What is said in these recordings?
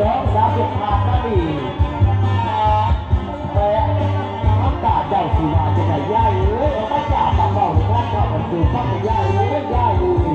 สองสามสิบผ่านนาทีแต่ทักกาเจ้าสีมาจะไหนย่ายเลยออามาจากปากเาหรือว่าเข้าประตูฟังย่ายเลยย่ายเลย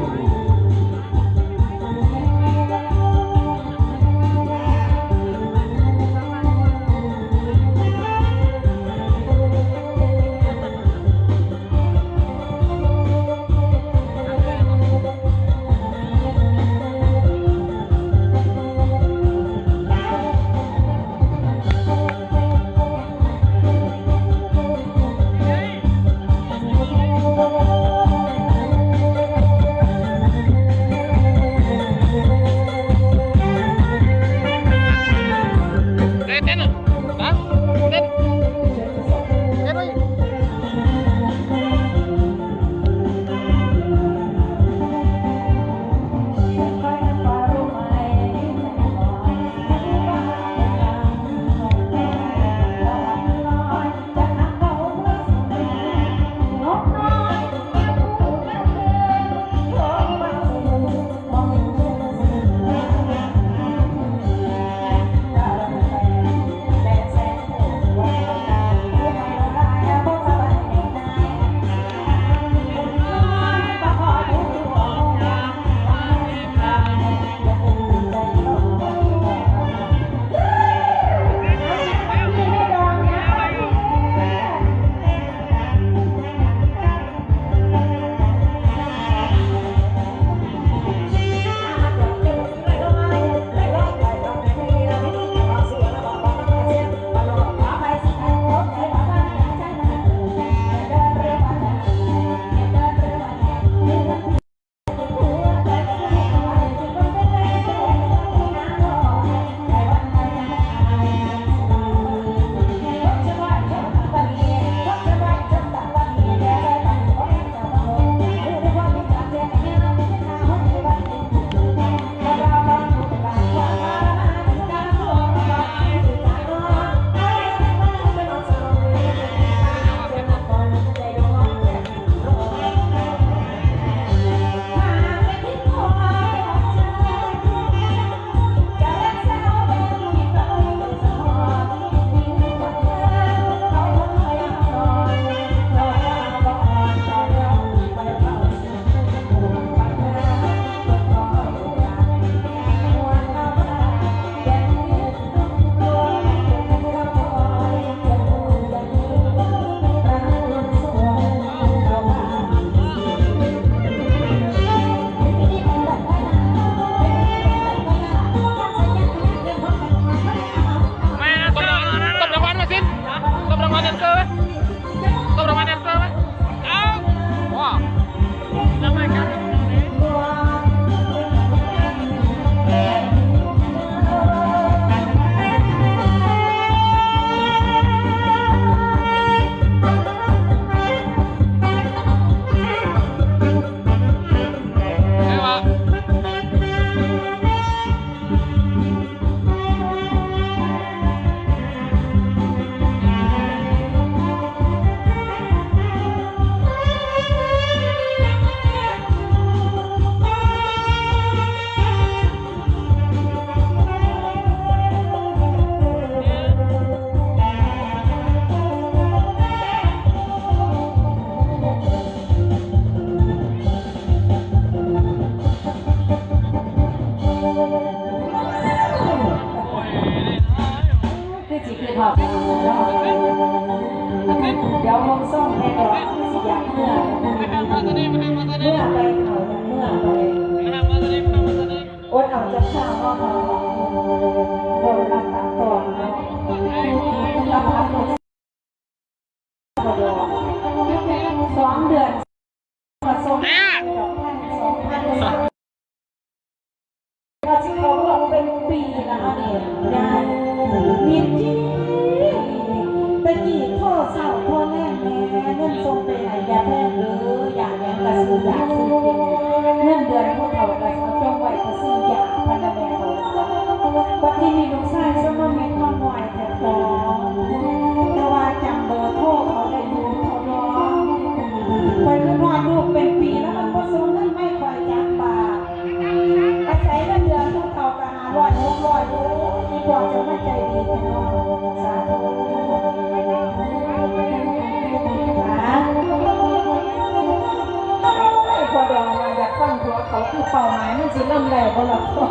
สิลำได้บ่ล่ะพ่อ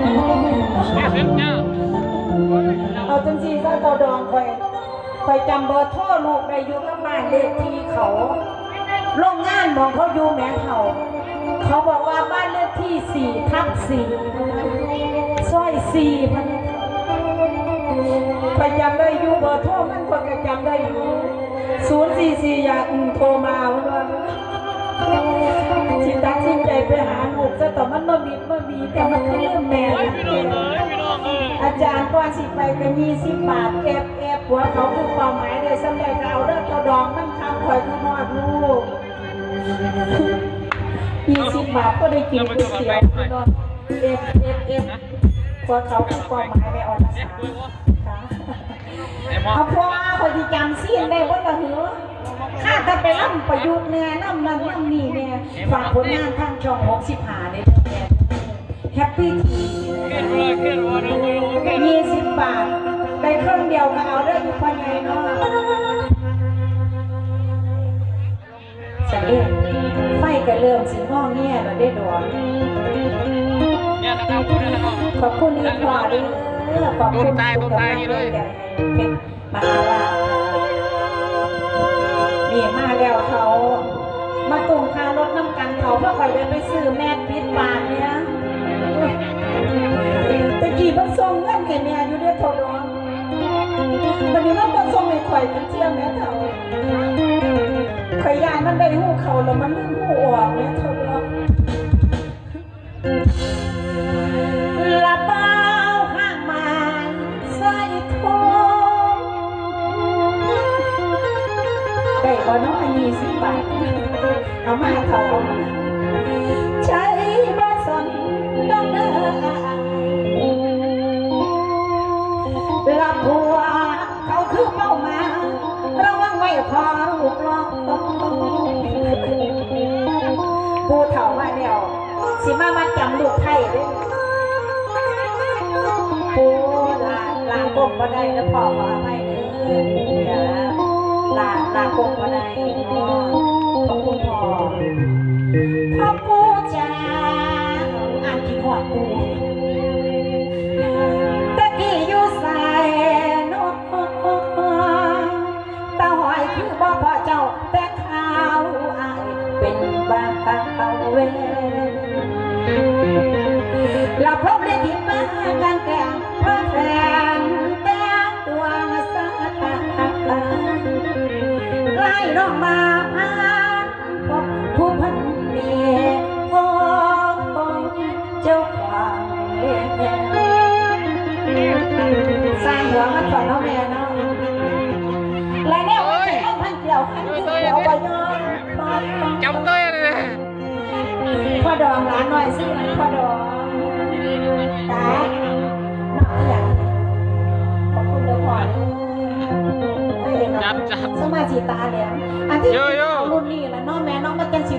เนี่ยเส้นเนี่ยเอาจังซี่ซะเต่าดองข่อยข่อยจำเบอร์โทรลูกได้อยู่กับบ้านเลขที่เขาโรงงานของเขาอยู่แม่เขาเขาบอกว่าบ้านเลขที่สี่ทับสี่ซอยสี่มันข่อยจำได้อยู่เบอร์โทรมันข่อยก็จำได้อยู่ศูนย์สี่สี่อยากโทรมา สิตัดสินใจไปหาลูกจะแต่มันบ่มีบ่มีแต่มันคือเรื่องแม่อ้ยพี่น้องเอ้ยพี่น้องเอ้ยอาจารย์ก่อนสิไปก็ยี่สิบบาทเอฟเอฟหัวเขาคือเป้าหมายเลยสำเร็จเอาเด้อตัวดองมันคำคอยคือฮอดลูกยี่สิบบาทก็ได้กินก๋วยเตี๋ยวพี่น้องเอฟเอฟเอฟหัวเขาคือเป้าหมายไปออกภาษาค่ะไอ้หมเอาพ่อคนที่จำเสียนได้บ่ละหือ ข้าจะไปร่ำประยุกต์เนี่ยน้ำนั่นน้ำนี่เนี่ยฝากผลงานทางช่อง65เนี่ยแฮปปี้ทีเขียนเลยเขียนว่าเรื่องอะไรเขียนยี่สิบบาทได้เครื่องเดียวก็เอาเรื่องอยู่พ่อใหญ่เนาะจะเริ่มไฟก็เริ่มสีห้องเนี่ยเราได้ดอกเนี่ยนะครับพูดเลยนะครับขอบคุณอีกพอด้วยขอบคุณโดนตายโดนตายเลยเป็นมหาลาภ นี่มาแล้วเขามาตุ่มคารถน้ำกันเขาเพื่อคอยเดินไปซื้อแม่ปิดบานเนี่ยตะกี้มันส่งเงินแก่เนี่ยอยู่ด้วยโทรดอนวันนี้มันมาส่งให้ข่อยเป็นเที่ยแม่เท่าข่อยยานมันได้หูเขาแล้วมันลืมหูออกแม่เท่าดอน บ่น้อยยี่สิบบาทเอามาให้เขาเอามาใจบ่สนต้องเดินลับหัวเขาคือเป้าหมายระวังไว้พอลูกลอกผู้เฒ่ามาแล้วสิมามาจำลูกไทยเด้อผู้หลานหลานก้มบ่ได้แล้วพ่อขออภัยเด้อ ลาลากงมาได้ขอบคุณพ่อพ่อปูจ้าอ่านที่หอปูตะกี้อยู่ใส่นกตาหอยคือบ่พ่อเจ้าแต่ข้าวอายเป็นบ้าเขาเวนเราพบเลยที่มากัน ไล่น้องมา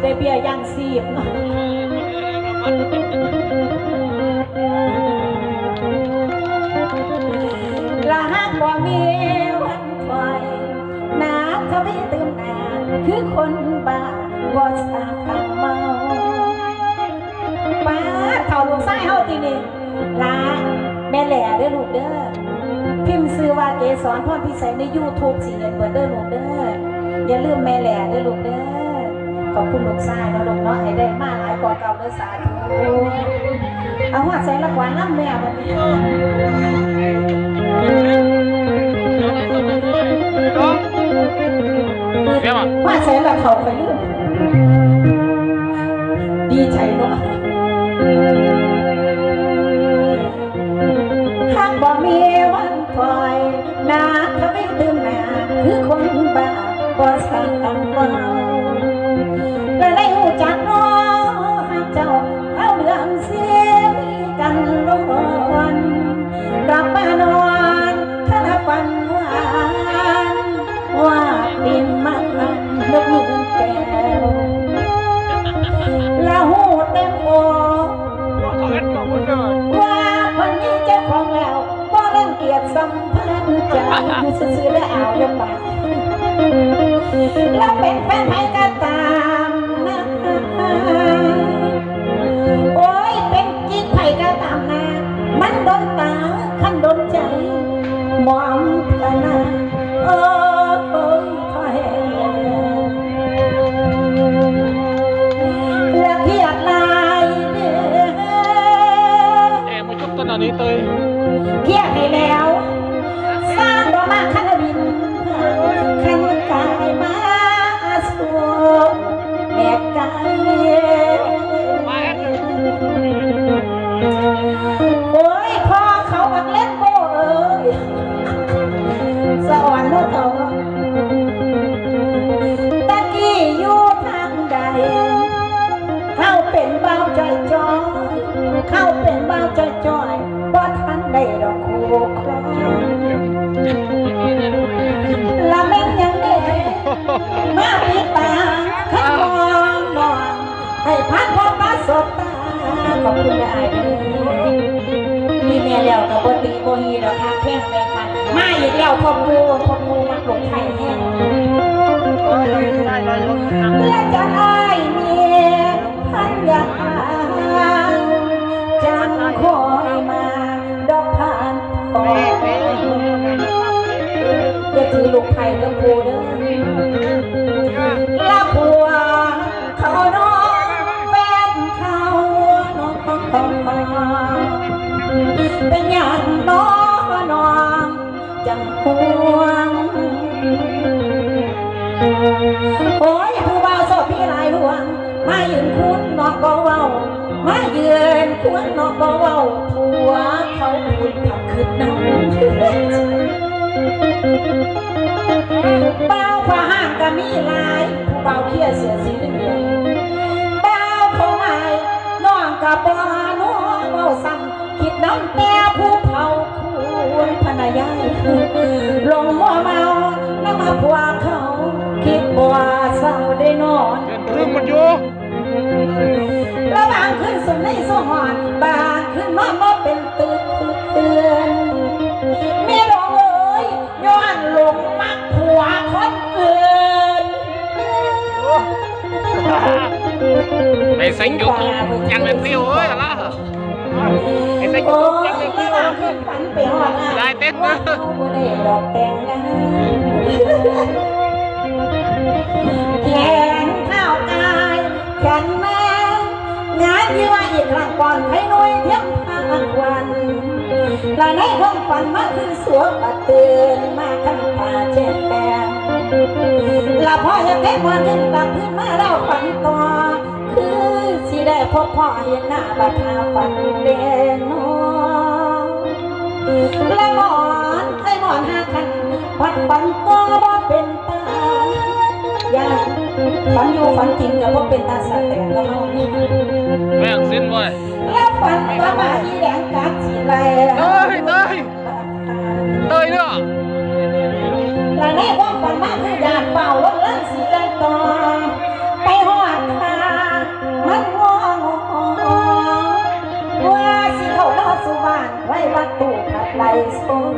ได้เบี้ยย่างซีบละหักบ่มีวันคอยนาไม่ตื่มหนาคือคนบ้าบ่สาทางเมาป้าเท่าลูกไส้เฮาทีนี่ลาแม่แหล่เด้อลูกเด้อพิมพ์ซื้อว่าเกสรพรพิสัยใน YouTube สิเห็นเบิดเด้อลูกเด้ออย่าลืมแม่แหล่เด้อลูกเด้อ ขอบคุณลูกชายนะลูกเนาะให้ได้มาหลายกว่าเก่าเด้อสาธุเอาหัวใส่ละกว่าน้ำแม่บัดนี้วมาหัวใส่ละเขาไปลืมดีใจเนาะหากบ่มีวันคอยนาทำให้ตื่นหนาคือคนบ้าบ่สั่งเซื้อๆและเอายกปากแล้วเป็นแฟนใครก็ตามนะ โอ้ยผู้บ่าวโสดพี่หลายหลวง มายืนคุ้นนอกก็เว้ามายืนคุ้นนอกก็เว้าผัวเขาคุณทำขึ้นน้ำบ่าวผ้าห้างก็มีหลายผู้บ่าเขี้ยเสือสีเหลืองบ่าเขาไม้น้องกับบ่น้องเว้าซ้ำคิดน้ำแต่ผู้เผาควรพนายายลงมัวเมาน้ำมาผัวเขา บ่ว่าเศร้าได้นอนเดินรึมมันอยู่ระบางขึ้นสมในสหอนบางขึ้นมาบ่เป็นตื่นเตือนแม่ร้องเอ้ยย้อนหลงมักผัวคนอื่นไอ้สิงอยู่ยังเป็นฟิวเอ้ยล่ะไอ้สิงอโอ้ยู่ยยังเป็นฟิระวบางขึ้นฝันไปหอดอะได้เต้นว่า แต่งงานแขนข้าวกายแขนแม่งานยี่ว่าอีกครั้งก่อนให้หน่วยเที่ยงทางวันและในห้องฝันมาคือสวมบัดเตื่นมาขันตาเจ็บแดงละพ่อยังได้มาขึ้นตักขึ้นมาแล้วฝันต่อคือสิได้พบพ่อเห็นหน้าบัดหาฝันเด่นนอและหมอนไอ้หมอนหาคันฝันฝันก็บ่เป็น ฝันอยู่ฝันจริงกับว่าเป็นตาสะแต่แล้วเฮานี่แม่งสิ้นเว้ยแล้วฝันว่ามาอีแดงกัดสิแลเอ้ยเต้ยเต้ยเนาะและในความฝันมาคืออยากเป่าว่าเรื่องสีแดงต่อไปหอดทางมันงองว่าสิเขาลอดสุวรรณไว้วัดตู่ขัดไหลสน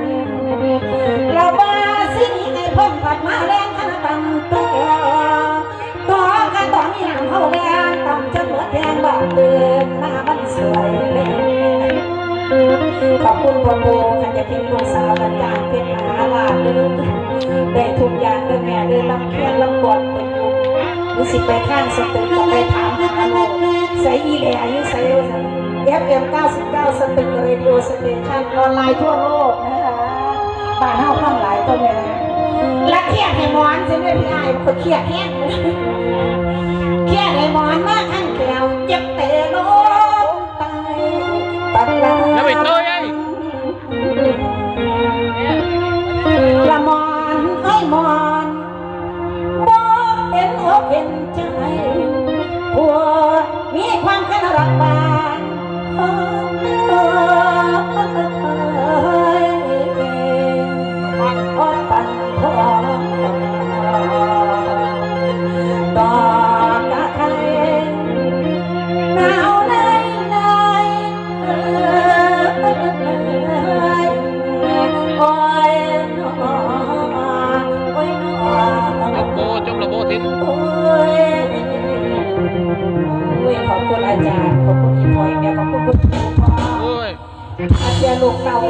เขาแดงตำจนเหมือนแดงบอกเตือนหน้ามันสวยเลยขอบคุณพ่อโบขันจะทิ้งลูกสาวอาจารย์เป็นมหาลาเด้อได้ทุกอย่างเด้อแม่เด้อลำเคียนลำบอนไปอยู่รู้สิไปข้างสตึกก็ไปถามหาโลกใส่อีแหล่อายุใส่เอฟเอ็ม99สตึกเรดิโอสเตชันออนไลน์ทั่วโลกนะคะบ้านเฮาข้างหลายตัวแม่และเครียดให้หมอนใช่ไหมพี่ไอ้คนเครียดแห้ง อนมากขั้น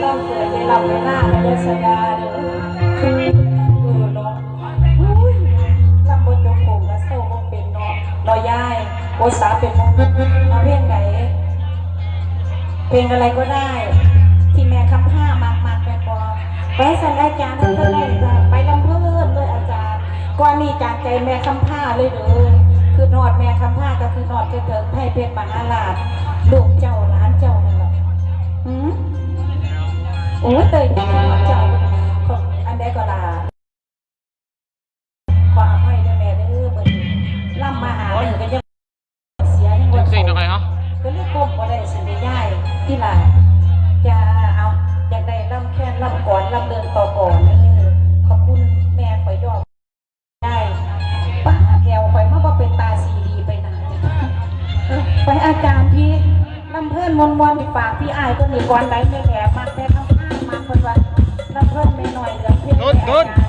ลูกเต่าล่ำเกิดในลำในหน้าในยศดาเด้อเออเนาะอุ้ยลำบนจงผมและโซ่ก็เป็นเนาะรอยย่ายโอสาเป็นมงเอาเพลงไหนเพลงอะไรก็ได้ ที่แม่คำห้ามากมากแม่ปอไปสันอาจารย์นั่นก็ได้ไปลำเพิ่นเลยอาจารย์ก่อนนี้จากใจแม่คำผ้าเลยเด้อคือนอดแม่คำผ้าก็คือนอดเกิดเถิดไทยเพชรมหาลาชลูกเจ้า มโอ้ เพิ่นไปหน่อยเหลือเพียงโดนโดนแต่